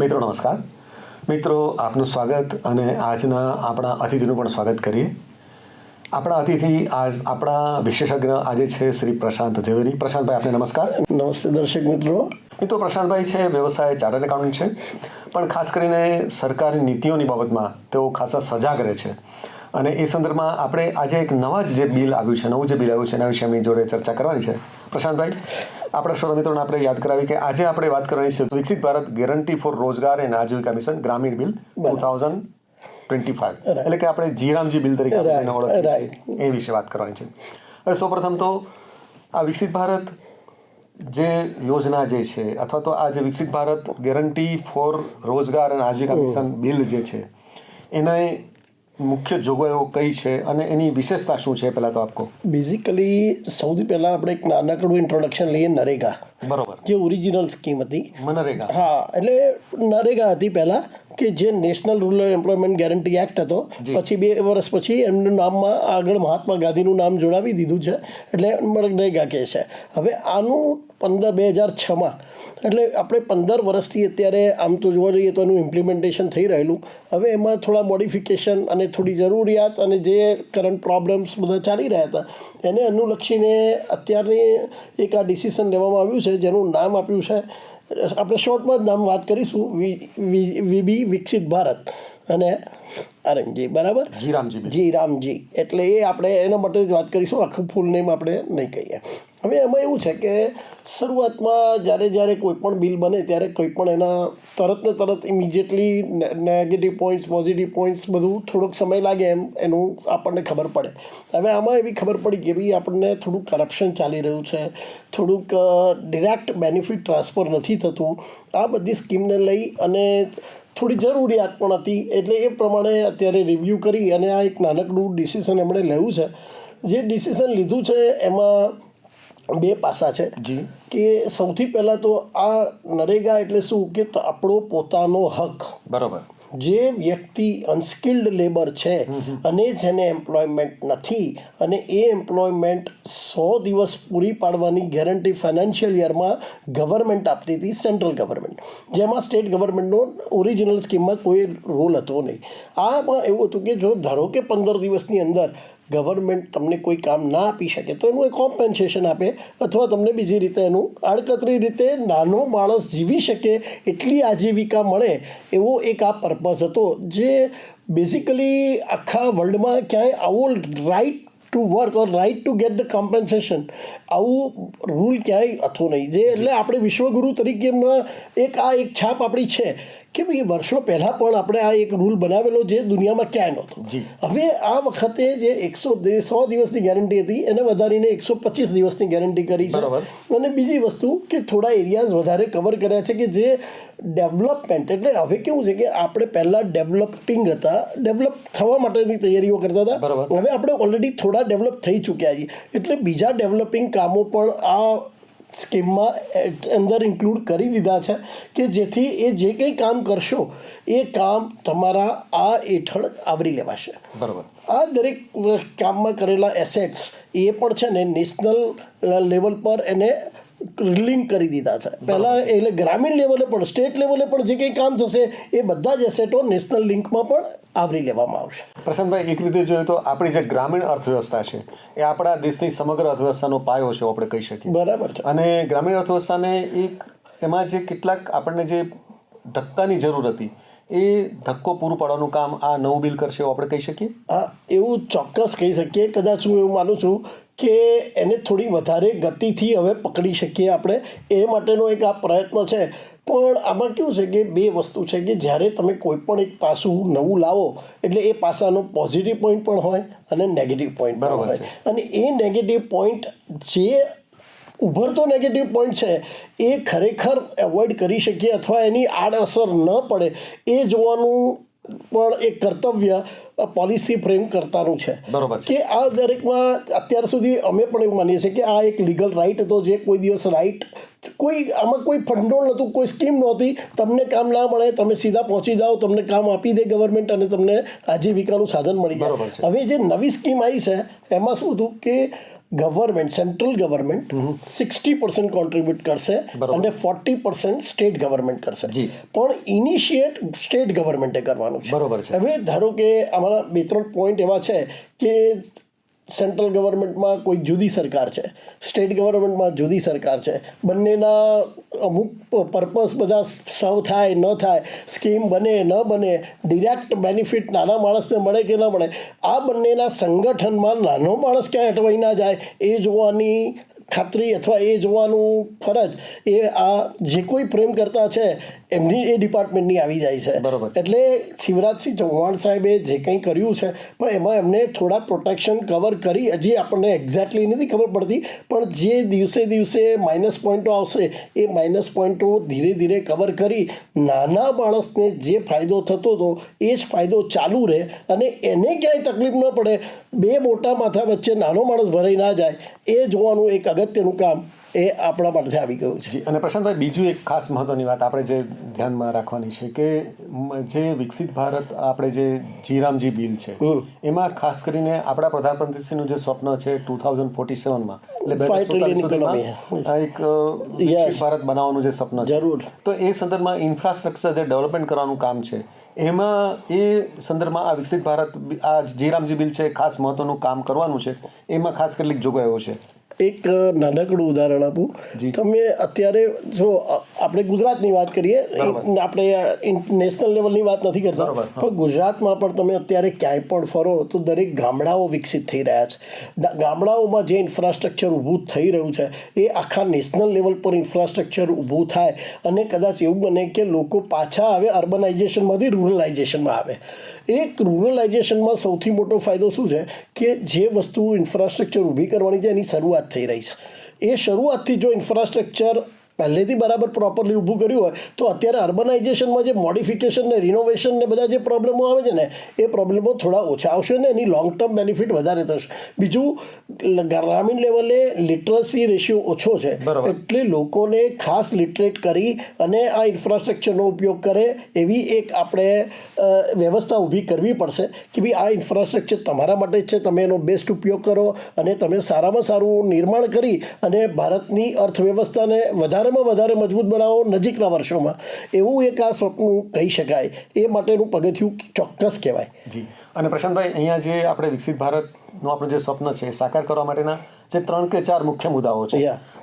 મિત્રો નમસ્કાર. મિત્રો આપનું સ્વાગત અને આજના આપણા અતિથિનું પણ સ્વાગત કરીએ. આપણા અતિથિ આજ આપણા વિશેષજ્ઞ આજે છે શ્રી પ્રશાંત ઝવેરી. પ્રશાંતભાઈ આપને નમસ્કાર. નમસ્તે દર્શક મિત્રો. મિત્રો પ્રશાંતભાઈ છે વ્યવસાય ચાર્ટર્ડ એકાઉન્ટ છે. પણ ખાસ કરીને સરકારી નીતિઓની બાબતમાં તેઓ ખાસા સજાગ રહે છે. અને એ સંદર્ભમાં આપણે આજે એક નવા જ જે બિલ આવ્યું છે નવું જે બિલ આવ્યું છે એના વિશે એમની જોડે ચર્ચા કરવાની છે. પ્રશાંતભાઈ? આપણા શ્રોતા મિત્રોને આપણે યાદ કરાવી કે આજે આપણે વાત કરવાની છે Viksit Bharat guarantee for Rozgar and Ajeevika mission Gramin bill two thousand twenty five. એટલે કે આપણે જીરામજી બિલ તરીકે ઓળખીએ એ વિશે વાત કરવાની છે. હવે સૌપ્રથમ તો આ વિકસિત ભારત જે યોજના જે છે અથવા તો આ જે વિકસિત ભારત ગેરંટી ફોર રોજગાર અને આજીવિકા મિશન બિલ જે છે એને મુખ્ય જોગવાઈઓ કઈ છે અને એની વિશેષતા શું છે પહેલાં તો આપકો? બેઝિકલી સૌથી પહેલાં આપણે એક નાનકડું ઇન્ટ્રોડક્શન લઈએ નરેગા. બરોબર. જે ઓરિજિનલ સ્કીમ હતી. મનરેગા. હા એટલે નરેગા હતી પહેલાં કે જે national rural employment guarantee act હતો. પછી બે વર્ષ પછી એમનું નામમાં આગળ મહાત્મા ગાંધીનું નામ જોડાવી દીધું છે. એટલે મનરેગા કહે છે. હવે આનું પંદર બે હજાર છમાં એટલે આપણે પંદર વર્ષથી અત્યારે આમ તો જોવા જઈએ તો એનું ઇમ્પ્લિમેન્ટેશન થઈ રહેલું. હવે એમાં થોડા મોડિફિકેશન અને થોડી જરૂરિયાત અને જે કરંટ પ્રોબ્લેમ્સ બધા ચાલી રહ્યા હતા એને અનુલક્ષીને અત્યારની એક આ ડિસિઝન લેવામાં આવ્યું છે જેનું નામ આપ્યું છે આપણે શોર્ટમાં જ નામ વાત કરીશું વીબી વિકસિત ભારત અને આરએમજી બરાબર? જી રામજી જી રામજી એટલે એ આપણે એના માટે જ વાત કરીશું આખું ફૂલ નેમ આપણે નહીં કહીએ. હવે એમાં એવું છે કે શરૂઆતમાં જ્યારે જ્યારે કોઈ પણ બિલ બને ત્યારે કોઈ પણ એના તરત ને તરત immediately negative points positive points બધું થોડોક સમય લાગે એમ, એનું આપણને ખબર પડે. હવે આમાં એવી ખબર પડી કે ભાઈ આપણને થોડુંક કરપ્શન ચાલી રહ્યું છે, થોડુંક ડિરેક્ટ બેનિફિટ ટ્રાન્સફર નથી થતું. આ બધી સ્કીમને લઈ અને થોડી જરૂરિયાત પણ હતી, એટલે એ પ્રમાણે અત્યારે રિવ્યૂ કરી અને આ એક નાનકડું ડિસિઝન એમણે લેવું છે. જે ડિસિઝન લીધું છે એમાં બે પાસા છે. જી. કે સૌથી પહેલાં તો આ નરેગા એટલે શું? કે આપણો પોતાનો હક. બરોબર. જે વ્યક્તિ અનસ્કિલ્ડ લેબર છે અને જેને એમ્પ્લોયમેન્ટ નથી અને એ એમ્પ્લોયમેન્ટ સો દિવસ પૂરી પાડવાની ગેરંટી ફાઇનાન્શિયલ યરમાં ગવર્મેન્ટ આપતી હતી સેન્ટ્રલ ગવર્મેન્ટ જેમાં સ્ટેટ ગવર્મેન્ટનો ઓરિજિનલ સ્કીમમાં કોઈ રોલ હતો નહીં. આમાં એવું હતું કે જો ધારો કે પંદર દિવસની અંદર ગવર્મેન્ટ તમને કોઈ કામ ના આપી શકે તો એનું એક કોમ્પેન્સેશન આપે અથવા તમને બીજી રીતે એનું આડકતરી રીતે નાનો માણસ જીવી શકે એટલી આજીવિકા મળે એવો એક આ પર્પઝ હતો. જે બેઝિકલી આખા વર્લ્ડમાં ક્યાંય આવો right to work or right to get the compensation આવું રૂલ ક્યાંય હતો નહીં. જે એટલે આપણે વિશ્વગુરુ તરીકે એમના એક આ એક છાપ આપણી છે કે ભાઈ વર્ષો પહેલાં પણ આપણે આ એક રૂલ બનાવેલો જે દુનિયામાં ક્યાંય નહોતો. હવે આ વખતે જે એકસો સો દિવસની ગેરંટી હતી એને વધારીને એકસો પચીસ દિવસની ગેરંટી કરી છે બરાબર. અને બીજી વસ્તુ કે થોડા એરિયાઝ વધારે કવર કર્યા છે કે જે ડેવલપમેન્ટ એટલે હવે કેવું છે કે આપણે પહેલાં ડેવલપિંગ હતા ડેવલપ થવા માટેની તૈયારીઓ કરતા હતા બરાબર. હવે આપણે ઓલરેડી થોડા ડેવલપ થઈ ચૂક્યા છીએ એટલે બીજા ડેવલપિંગ કામો પણ આ સ્કીમમાં અંદર ઇન્ક્લુડ કરી દીધા છે કે જેથી એ જે કંઈ કામ કરશો એ કામ તમારા આ હેઠળ આવરી લેવાશે. બરાબર. આ દરેક કામમાં કરેલા એસેટ્સ એ પણ છે ને નેશનલ લેવલ પર એને લિંક કરી દીધા છે. પહેલાં એટલે ગ્રામીણ લેવલે પણ સ્ટેટ લેવલે પણ જે કંઈ કામ થશે એ બધા જ એસેટો નેશનલ લિંકમાં પણ આવરી લેવામાં આવશે. પ્રશાંતભાઈ એક રીતે જોઈએ તો આપણી જે ગ્રામીણ અર્થવ્યવસ્થા છે એ આપણા દેશની સમગ્ર અર્થવ્યવસ્થાનો પાયો છે આપણે કહી શકીએ. બરાબર છે. અને ગ્રામીણ અર્થવ્યવસ્થાને એક એમાં જે કેટલાક આપણને જે ધક્કાની જરૂર હતી એ ધક્કો પૂરું પાડવાનું કામ આ નવું બિલ કરશે એવું આપણે કહી શકીએ? હા એવું ચોક્કસ કહી શકીએ. કદાચ હું એવું માનું છું કે એને થોડી વધારે ગતિથી હવે પકડી શકીએ આપણે. એ માટેનો એક આ પ્રયત્ન છે. પણ આમાં કેવું છે કે બે વસ્તુ છે કે જ્યારે તમે કોઈ પણ એક પાસું નવું લાવો એટલે એ પાસાનો પોઝિટિવ પોઈન્ટ પણ હોય અને નેગેટિવ પોઈન્ટ પણ બરાબર હોય. અને એ નેગેટિવ પોઈન્ટ જે ઉભરતો નેગેટિવ પોઈન્ટ છે એ ખરેખર એવોઇડ કરી શકીએ અથવા એની આડઅસર ન પડે. એ જોવાનું પણ એક કર્તવ્ય પોલિસી ફ્રેમ કરતાનું છે. બરોબર કે આ દરેકમાં અત્યાર સુધી અમે પણ એવું માનીએ છીએ કે આ એક લીગલ રાઇટ હતો જે કોઈ દિવસ રાઇટ કોઈ આમાં કોઈ ફંડોળ નહોતું કોઈ સ્કીમ નહોતી. તમને કામ ના મળે તમે સીધા પહોંચી જાઓ તમને કામ આપી દે ગવર્મેન્ટ અને તમને આજીવિકાનું સાધન મળી બરોબર જાય હવે જે નવી સ્કીમ આવી છે એમાં શું હતું કે government central government sixty percent contribute કરશે અને ફોર્ટી પર્સન્ટ સ્ટેટ ગવર્મેન્ટ કરશે જી. પણ ઇનિશિયેટ સ્ટેટ ગવર્મેન્ટે કરવાનું છે બરોબર છે. હવે ધારો કે અમારા બે ત્રણ પોઈન્ટ એવા છે કે સેન્ટ્રલ ગવર્મેન્ટમાં કોઈ જુદી સરકાર છે, સ્ટેટ ગવર્મેન્ટમાં જુદી સરકાર છે, બંનેના અમુક પર્પસ બધા સર્વ થાય, ન થાય, સ્કીમ બને, ન બને, ડિરેક્ટ બેનિફિટ નાના માણસને મળે કે ન મળે, આ બંનેના સંગઠનમાં નાનો માણસ ક્યાં અટવાઈ ના જાય, એ જોવાની ખાતરી અથવા એ જોવાનું ફરજ એ આ જે કોઈ પ્રેમ કરતા છે એમની એ ડિપાર્ટમેન્ટની આવી જાય છે. બરાબર. એટલે શિવરાજસિંહ ચૌહાણ સાહેબે જે કંઈ કર્યું છે પણ એમાં એમને થોડા પ્રોટેક્શન કવર કરી હજી આપણને એક્ઝેક્ટલી નથી ખબર પડતી પણ જે દિવસે દિવસે માઇનસ પોઈન્ટો આવશે એ માઇનસ પોઈન્ટો ધીરે ધીરે કવર કરી નાના માણસને જે ફાયદો થતો હતો એ જ ફાયદો ચાલુ રહે અને એને ક્યાંય તકલીફ ન પડે. બે મોટા માથા વચ્ચે નાનો માણસ ભરાઈ ના જાય એ જોવાનું એક અગત્યનું કામ એ આપણા માટે આવી ગયું છે. અને પ્રશાંતભાઈ બીજું એક ખાસ મહત્વની વાત આપણે જે ધ્યાનમાં રાખવાની છે કે જે વિકસિત ભારત આપણે જે જીરામજી બિલ છે એમાં ખાસ કરીને આપણા પ્રધાનમંત્રીશ્રીનું જે સ્વપ્ન છે ટુ થાઉઝન્ડ ફોર્ટી સેવનમાં એટલે એક વિકસિત ભારત બનાવવાનું જે સપન છે. જરૂર. તો એ સંદર્ભમાં ઇન્ફ્રાસ્ટ્રક્ચર જે ડેવલપમેન્ટ કરવાનું કામ છે એમાં એ સંદર્ભમાં આ વિકસિત ભારત આ આ જીરામજી બિલ છે, ખાસ મહત્વનું કામ કરવાનું છે, એમાં ખાસ કેટલીક જોગવાઈઓ છે. એક નાનકડું ઉદાહરણ આપું. તમે અત્યારે જો આપણે ગુજરાતની વાત કરીએ આપણે નેશનલ લેવલની વાત નથી કરતા. પણ ગુજરાતમાં પણ તમે અત્યારે ક્યાંય પણ ફરો તો દરેક ગામડાઓ વિકસિત થઈ રહ્યા છે. ગામડાઓમાં જે ઇન્ફ્રાસ્ટ્રક્ચર ઊભું થઈ રહ્યું છે એ આખા નેશનલ લેવલ પર ઇન્ફ્રાસ્ટ્રક્ચર ઊભું થાય. અને કદાચ એવું બને કે લોકો પાછા આવે અર્બનાઇઝેશનમાંથી રૂરલાઇઝેશનમાં આવે. એક રૂરલાઇઝેશનમાં સૌથી મોટો ફાયદો શું છે કે જે વસ્તુ ઇન્ફ્રાસ્ટ્રક્ચર ઊભી કરવાની છે એની શરૂઆત થઈ રહી છે. એ શરૂઆતથી જો ઇન્ફ્રાસ્ટ્રક્ચર પહેલેથી બરાબર પ્રોપરલી ઊભું કર્યું હોય તો અત્યારે અર્બનાઇઝેશનમાં જે મોડિફિકેશન ને રિનોવેશન ને બધા જે પ્રોબ્લેમો આવે છે ને એ પ્રોબ્લેમો થોડા ઓછા આવશે ને એની લોંગ ટર્મ બેનિફિટ વધારે થશે બીજું ગ્રામીણ લેવલે લિટરસી રેશિયો ઓછો છે બરાબર. એટલે લોકોને ખાસ લિટરેટ કરી અને આ ઇન્ફ્રાસ્ટ્રક્ચરનો ઉપયોગ કરે એવી એક આપણે વ્યવસ્થા ઊભી કરવી પડશે કે ભાઈ આ ઇન્ફ્રાસ્ટ્રક્ચર તમારા માટે જ છે તમે એનો બેસ્ટ ઉપયોગ કરો અને તમે સારામાં સારું નિર્માણ કરી અને ભારતની અર્થવ્યવસ્થાને વધારેમાં વધારે મજબૂત બનાવો નજીકના વર્ષોમાં. એવું એક આ સ્વપ્ન કહી શકાય. એ માટેનું પગથિયું ચોક્કસ કહેવાય. જી. અને પ્રશાંતભાઈ અહીંયા જે આપણે વિકસિત ભારતનું આપણું જે સ્વપ્ન છે એ સાકાર કરવા માટેના જે ત્રણ કે ચાર મુખ્ય મુદ્દાઓ છે.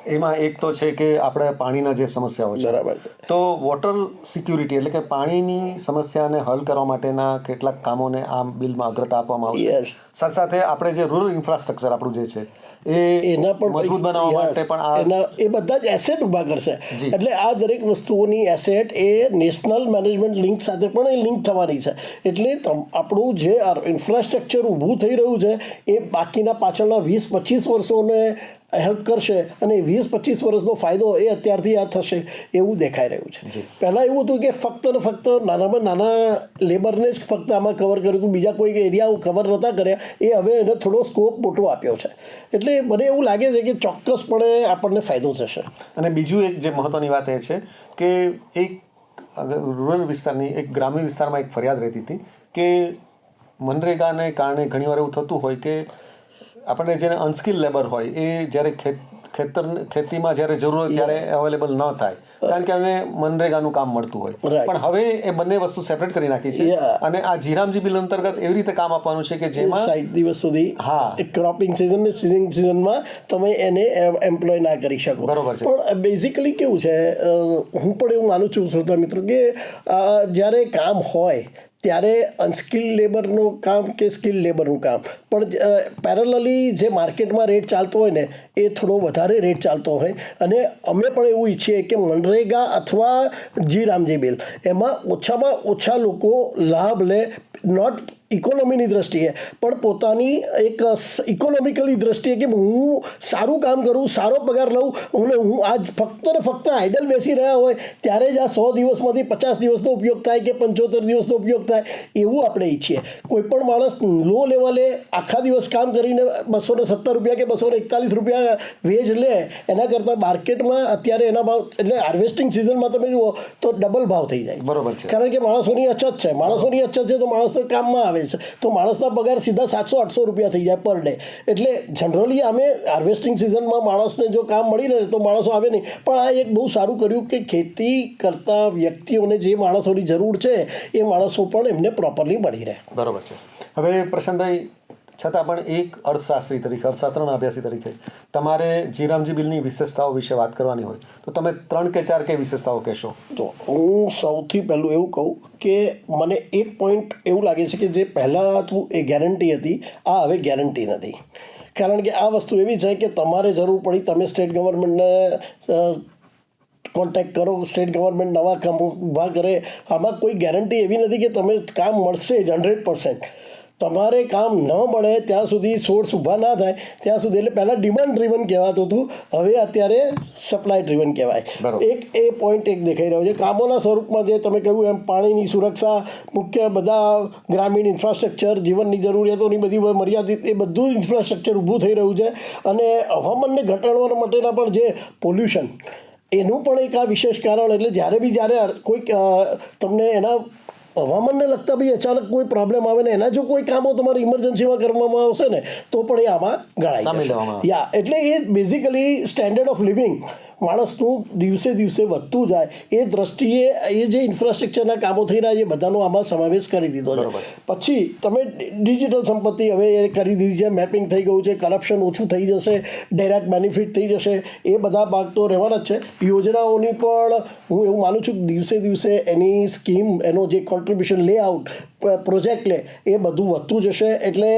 એમાં એક તો છે કે આપણે પાણીના જે સમસ્યાઓ છે. બરાબર તો વોટર સિક્યુરિટી એટલે કે પાણીની સમસ્યાને હલ કરવા માટેના કેટલાક કામોને આ બિલમાં અગ્રતા આપવામાં આવશે. સાથે સાથે આપણે જે રૂરલ ઇન્ફ્રાસ્ટ્રક્ચર આપણું જે છે એ એના પણ મજબૂત બનાવવા માટે પણ આ એના એ બધા જ એસેટ ઊભા કરશે. એટલે આ દરેક વસ્તુઓની એસેટ એ નેશનલ મેનેજમેન્ટ લિંક સાથે પણ એ લિંક થવાની છે. એટલે આપણું જે ઇન્ફ્રાસ્ટ્રક્ચર ઊભું થઈ રહ્યું છે એ બાકીના પાછળના વીસ પચીસ વર્ષોને હેલ્પ કરશે અને વીસ પચીસ વર્ષનો ફાયદો એ અત્યારથી આ થશે એવું દેખાઈ રહ્યું છે. પહેલાં એવું હતું કે ફક્ત ને ફક્ત નાનામાં નાના લેબરને જ ફક્ત આમાં કવર કર્યું હતું બીજા કોઈ એરિયાઓ કવર નહોતા કર્યા એ હવે એને થોડો સ્કોપ મોટો આપ્યો છે. એટલે મને એવું લાગે છે કે ચોક્કસપણે આપણને ફાયદો થશે. અને બીજું એક જે મહત્ત્વની વાત એ છે કે એક રૂરલ વિસ્તારની એક ગ્રામ્ય વિસ્તારમાં એક ફરિયાદ રહેતી હતી કે મનરેગાને કારણે ઘણીવાર એવું થતું હોય કે આપણે જેને અનસ્કિલ લેબર હોય એ જ્યારે ખેત ખેતર ખેતીમાં જ્યારે જરૂર હોય ત્યારે અવેલેબલ ન થાય. કારણ કે અમે મનરેગાનું કામ મળતું હોય. પણ હવે એ બંને વસ્તુ સેપરેટ કરી નાખી છે. અને આ જીરામજી બિલ અંતર્ગત એવી રીતે કામ આપવાનું છે કે જેમાં સાઠ દિવસ સુધી હા. ક્રોપિંગ સિઝન ને સિઝન સિઝનમાં તમે એને એમ્પ્લોય ના કરી શકો. બરોબર છે. પણ બેઝિકલી કેવું છે હું પણ એવું માનું છું શ્રોતા મિત્રો કે જ્યારે કામ હોય ત્યારે અનસ્કિલ લેબરનું કામ કે સ્કિલ લેબરનું કામ? પણ પેરેલલી જે માર્કેટમાં રેટ ચાલતો હોય ને, એ થોડો વધારે રેટ ચાલતો હોય. અને અમે પણ એવું ઈચ્છીએ કે મનરેગા અથવા જી રામજી બિલ, એમાં ઓછામાં ઓછા લોકો લાભ લે નોટ ઇકોનોમીની દ્રષ્ટિએ પણ પોતાની એક ઇકોનોમિકલી દ્રષ્ટિએ કે હું સારું કામ કરું સારો પગાર લઉં અને હું આજ ફક્ત ને ફક્ત આઇડલ બેસી રહ્યા હોય ત્યારે જ આ સો દિવસમાંથી પચાસ દિવસનો ઉપયોગ થાય કે પંચોતેર દિવસનો ઉપયોગ થાય એવું આપણે ઈચ્છીએ. કોઈપણ માણસ લો લેવલે આખા દિવસ કામ કરીને બસો સત્તર રૂપિયા કે બસો એકતાલીસ રૂપિયા વેજ લે એના કરતાં માર્કેટમાં અત્યારે એના ભાવ એટલે હાર્વેસ્ટિંગ સિઝનમાં તમે જુઓ તો ડબલ ભાવ થઈ જાય બરોબર છે. કારણ કે માણસોની અછત છે. માણસોની અછત છે તો માણસ માણસને કામમાં આવે છે. તો માણસના પગાર સીધા સાતસો, આઠસો રૂપિયા થઈ જાય પર ડે. એટલે જનરલી અમે હાર્વેસ્ટિંગ સિઝનમાં માણસને જો કામ મળી રહે તો માણસો આવે નહીં. પણ આ એક બહુ સારું કર્યું કે ખેતી કરતા વ્યક્તિઓને જે માણસોની જરૂર છે, એ માણસો પણ એમને પ્રોપરલી મળી રહે. બરોબર છે. હવે પ્રશાંતભાઈ છતાં પણ એક અર્થશાસ્ત્રી તરીકે, અર્થશાસ્ત્રના અભ્યાસી તરીકે તમારે જીરામજી બિલની વિશેષતાઓ વિશે વાત કરવાની હોય. તો તમે ત્રણ કે ચાર કે વિશેષતાઓ કહેશો. તો હું સૌથી પહેલું એવું કહું કે મને એક પોઈન્ટ એવું લાગે છે કે જે પહેલાં હતું એ ગેરંટી હતી, આ હવે ગેરંટી નથી. કારણ કે આ વસ્તુ એવી છે કે તમારે જરૂર પડી તમે સ્ટેટ ગવર્મેન્ટને કોન્ટેક કરો સ્ટેટ ગવર્મેન્ટ નવા કામ ઊભા કરે, આમાં કોઈ ગેરંટી એવી નથી કે તમે કામ મળશે જ હંડ્રેડ પર્સન્ટ તમારે કામ ન મળે ત્યાં સુધી સોર્સ ઊભા ના થાય ત્યાં સુધી એટલે પહેલાં ડિમાન્ડ ડ્રીવન કહેવાતું હતું હવે અત્યારે સપ્લાય ડ્રીવન કહેવાય. એક એ પોઈન્ટ એક દેખાઈ રહ્યો છે. કામોના સ્વરૂપમાં જે તમે કહ્યું એમ પાણીની સુરક્ષા મુખ્ય બધા ગ્રામીણ ઇન્ફ્રાસ્ટ્રક્ચર જીવનની જરૂરિયાતોની બધી મર્યાદિત એ બધું ઇન્ફ્રાસ્ટ્રક્ચર ઊભું થઈ રહ્યું છે. અને હવામાનને ઘટાડવા માટેના પણ જે પોલ્યુશન એનું પણ એક આ વિશેષ કારણ એટલે જ્યારે બી જ્યારે કોઈક તમને એના હવામાનને લગતા બી અચાનક કોઈ પ્રોબ્લેમ આવે ને એના જો કોઈ કામો તમારે ઇમરજન્સીમાં કરવામાં આવશે ને તો પણ એ આમાં ગણાય. યા એટલે એ બેઝિકલી સ્ટેન્ડર્ડ ઓફ લિવિંગ માણસનું દિવસે દિવસે વધતું જાય. એ દ્રષ્ટિએ એ જે ઇન્ફ્રાસ્ટ્રક્ચરના કામો થઈ રહ્યા છે બધાનો આમાં સમાવેશ કરી દીધો છે. પછી તમે ડિજિટલ સંપત્તિ હવે એ કરી દીધી છે મેપિંગ થઈ ગયું છે કરપ્શન ઓછું થઈ જશે ડાયરેક્ટ બેનિફિટ થઈ જશે એ બધા ભાગ તો રહેવાના જ છે. યોજનાઓની પણ હું એવું માનું છું કે દિવસે દિવસે એની સ્કીમ એનો જે કોન્ટ્રીબ્યુશન લેઆઉટ પ્રોજેક્ટ લે એ બધું વધતું જશે. એટલે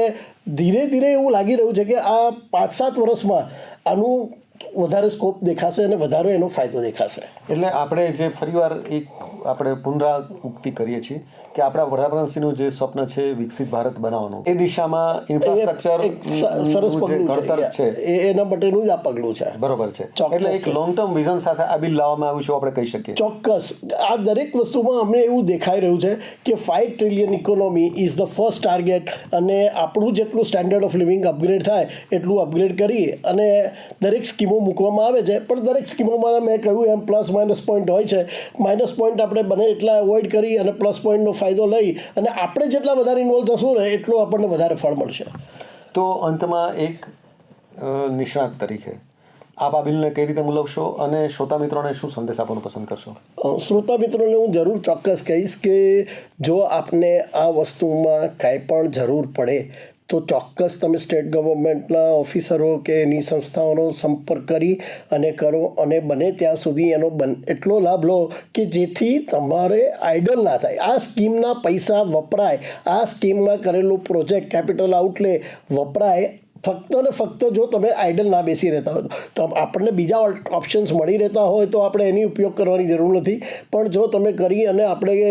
ધીરે ધીરે એવું લાગી રહ્યું છે કે આ પાંચ સાત વર્ષમાં આનું વધારે સ્કોપ દેખાશે અને વધારે એનો ફાયદો દેખાશે. એટલે આપણે જે ફરીવાર એક આપણે પુનરાવૃત્તિ કરીએ છીએ કે આપણા વડાપ્રધાનશ્રીનું જે સ્વપ્ન છે વિકસિત ભારત બનાવવાનું એ દિશામાં ઇન્ફ્રાસ્ટ્રક્ચર સરસ ઘડતર છે. એના માટેનું જ આ પગલું છે. બરોબર છે. એટલે એક લોંગ ટર્મ વિઝન સાથે આ બિલ લાવવામાં આવ્યું છે આપણે કહી શકીએ. ચોક્કસ. આ દરેક વસ્તુમાં અમને એવું દેખાઈ રહ્યું છે કે five trillion economy is the first target અને આપણું જેટલું સ્ટેન્ડર્ડ ઓફ લિવિંગ અપગ્રેડ થાય એટલું અપગ્રેડ કરી અને દરેક સ્કીમો મૂકવામાં આવે છે. પણ દરેક સ્કીમોમાં મેં કહ્યું એમ પ્લસ માઇનસ પોઈન્ટ હોય છે. માઇનસ પોઈન્ટ આપણે બને એટલા અવોઇડ કરી અને પ્લસ પોઈન્ટનો ફાયદો લઈ અને આપણે જેટલા વધારે ઇન્વોલ્વ થશું ને એટલું આપણને વધારે ફળ મળશે. તો અંતમાં એક નિષ્ણાત તરીકે આપ આ બિલને કઈ રીતે મુલવશો અને શ્રોતા મિત્રોને શું સંદેશ આપવાનું પસંદ કરશો? શ્રોતા મિત્રોને હું જરૂર ચોક્કસ કહીશ કે જો આપને આ વસ્તુમાં કાંઈ પણ જરૂર પડે તો ચોક્કસ તમે સ્ટેટ ગવર્મેન્ટના ઓફિસરો કે એની સંસ્થાઓનો સંપર્ક કરી અને કરો અને બને ત્યાં સુધી એનો બન, એટલો લાભ લો કે જેથી તમારે આઇડલ ના થાય. આ સ્કીમના પૈસા વપરાય. આ સ્કીમમાં કરેલું પ્રોજેક્ટ કેપિટલ આઉટલે વપરાય ફક્ત ને ફક્ત જો તમે આઇડલ ના બેસી રહેતા હોય, તો આપણને બીજા ઓપ્શન્સ મળી રહેતા હોય તો આપણે એની ઉપયોગ કરવાની જરૂર નથી. પણ જો તમે કરી અને આપણે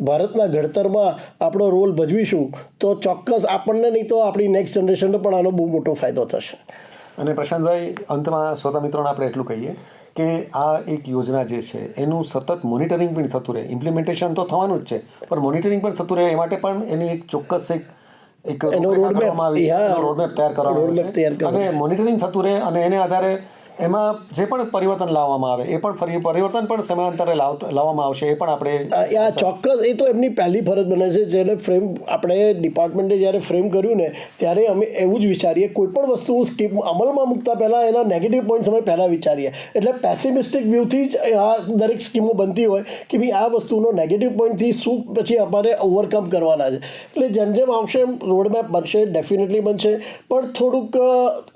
ભારતના ઘડતરમાં આપણો રોલ ભજવીશું, તો ચોક્કસ આપણને નહીં તો આપણી નેક્સ્ટ જનરેશનને પણ આનો બહુ મોટો ફાયદો થશે. અને પ્રશાંતભાઈ, અંતમાં શ્રોતા મિત્રોને આપણે એટલું કહીએ કે આ એક યોજના જે છે, એનું સતત મોનિટરિંગ પણ થતું રહે. ઇમ્પ્લિમેન્ટેશન તો થવાનું જ છે, પણ મોનિટરિંગ પણ થતું રહે. એ માટે પણ એની એક ચોક્કસ એક એક રૂપરેખા roadmap, કરવામાં આવી છે. તૈયાર તૈયાર કરવામાં અને મોનિટરિંગ થતું રહે અને એને આધારે એમાં જે પણ પરિવર્તન લાવવામાં આવે, એ પણ ફરી પરિવર્તન પણ સમયાંતરે લાવ લાવવામાં આવશે, એ પણ આપણે આ ચોક્કસ, એ તો એમની પહેલી ફરજ બને છે, જેને ફ્રેમ આપણે ડિપાર્ટમેન્ટે જ્યારે ફ્રેમ કર્યું ને, ત્યારે અમે એવું જ વિચારીએ, કોઈ પણ વસ્તુ સ્કીમ અમલમાં મૂકતા પહેલાં એના નેગેટિવ પોઈન્ટ્સ અમે પહેલાં વિચારીએ. એટલે પેસિમિસ્ટિક વ્યૂથી જ આ દરેક સ્કીમો બનતી હોય કે ભાઈ આ વસ્તુનો નેગેટિવ પોઈન્ટથી શું પછી અમારે ઓવરકમ કરવાના છે. એટલે જેમ જેમ આવશે એમ રોડમેપ બનશે ડેફિનેટલી બનશે. પણ થોડુંક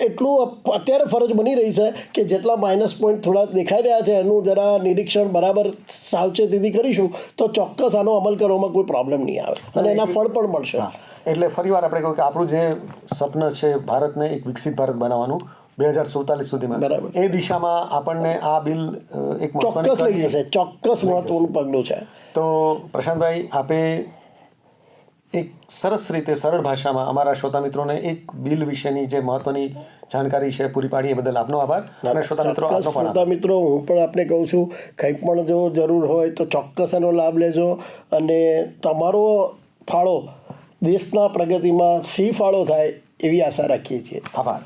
એટલું અત્યારે ફરજ બની રહી છે કે જેટલા માઇનસ પોઈન્ટ થોડા દેખાઈ રહ્યા છે એનું જરા નિરીક્ષણ બરાબર સાવચેતીથી કરીશું તો ચોક્કસ આનો અમલ કરવામાં કોઈ પ્રોબ્લેમ નહીં આવે. અને એના ફળ પણ મળશે. એટલે ફરીવાર આપણે કહ્યું કે આપણું જે સ્વપ્ન છે ભારતને એક વિકસિત ભારત બનાવવાનું બે હજાર સુડતાલીસ સુધીમાં બરાબર. એ દિશામાં આપણને આ બિલ એક ચોક્કસ લઈ જશે ચોક્કસ મહત્વનું પગલું છે. તો પ્રશાંતભાઈ આપે એક સરસ રીતે સરળ ભાષામાં અમારા શ્રોતા મિત્રોને એક બિલ વિશેની જે મહત્વની જાણકારી છે પૂરી પાડી એ બદલ આપનો આભાર. અને શ્રોતા મિત્રો આપનો પણ શ્રોતા મિત્રો હું પણ આપને કહું છું કંઈ પણ જો જરૂર હોય તો ચોક્કસ એનો લાભ લેજો અને તમારો ફાળો દેશના પ્રગતિમાં સી ફાળો થાય એવી આશા રાખીએ છીએ. આભાર.